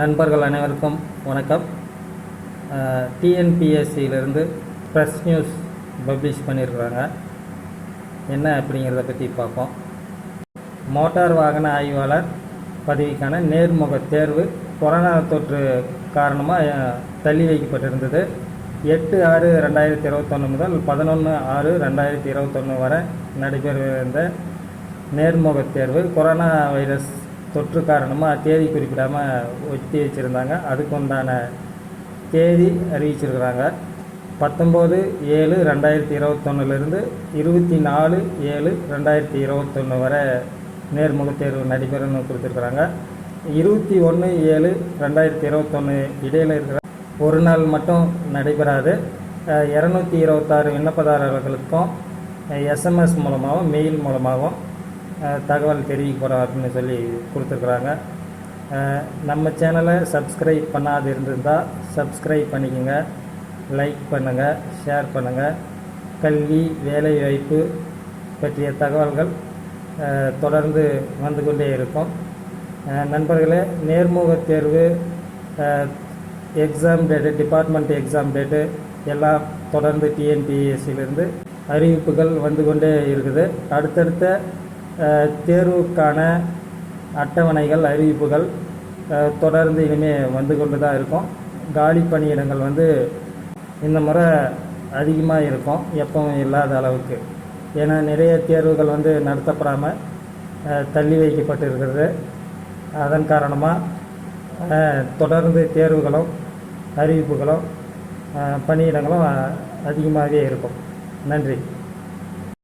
நண்பர்கள் அனைவருக்கும் வணக்கம். டிஎன்பிஎஸ்சியிலிருந்து ப்ரெஸ் நியூஸ் பப்ளிஷ் பண்ணியிருக்கிறாங்க என்ன அப்படிங்கிறத பற்றி பார்ப்போம். மோட்டார் வாகன ஆய்வாளர் பதவிக்கான நேர்முக தேர்வு கொரோனா தொற்று காரணமாக தள்ளி வைக்கப்பட்டிருந்தது. எட்டு ஆறு ரெண்டாயிரத்தி இருபத்தொன்று முதல் பதினொன்று ஆறு ரெண்டாயிரத்தி இருபத்தொன்று வரை நடைபெற இருந்த நேர்முக தேர்வு கொரோனா வைரஸ் தொற்று காரணமாக தேதி குறிப்பிடாமல் ஒத்தி வச்சுருந்தாங்க. அதுக்கு உண்டான தேதி அறிவிச்சிருக்கிறாங்க. பத்தொம்போது ஏழு ரெண்டாயிரத்தி இருபத்தொன்னுலேருந்து இருபத்தி நாலு ஏழு ரெண்டாயிரத்தி இருபத்தொன்று வரை நேர்முக தேர்வு நடைபெறும்னு கொடுத்துருக்குறாங்க. இருபத்தி ஒன்று ஏழு ரெண்டாயிரத்தி இருபத்தொன்று இடையில் இருக்கிற ஒரு நாள் மட்டும் நடைபெறாது. இரநூத்தி இருபத்தாறு விண்ணப்பதாரர்களுக்கும் எஸ்எம்எஸ் மூலமாகவும் மெயில் மூலமாகவும் தகவல் தெரிவிக்கப்படும் அப்படின்னு சொல்லி கொடுத்துருக்குறாங்க. நம்ம சேனலை சப்ஸ்கிரைப் பண்ணாது இருந்திருந்தால் சப்ஸ்கிரைப் பண்ணிக்கோங்க லைக் பண்ணுங்கள் ஷேர் பண்ணுங்கள் கல்வி வேலைவாய்ப்பு பற்றிய தகவல்கள் தொடர்ந்து வந்து கொண்டே இருக்கும். நண்பர்களே நேர்முக தேர்வு exam date department exam date எல்லாம் தொடர்ந்து டிஎன்பிஎஸ்சியிலிருந்து அறிவிப்புகள் வந்து கொண்டே இருக்குது. அடுத்தடுத்த தேர்வுக்கான அட்டவணைகள் அறிவிப்புகள் தொடர்ந்து இனிமேல் வந்து கொண்டு தான் இருக்கும். காலி பணியிடங்கள் வந்து இந்த முறை அதிகமாக இருக்கும் எப்பவும் இல்லாத அளவுக்கு. ஏன்னா நிறைய தேர்வுகள் வந்து நடத்தப்படாமல் தள்ளி வைக்கப்பட்டு இருக்கிறது அதன் காரணமாக தொடர்ந்து தேர்வுகளும் அறிவிப்புகளும் பணியிடங்களும் அதிகமாகவே இருக்கும். நன்றி.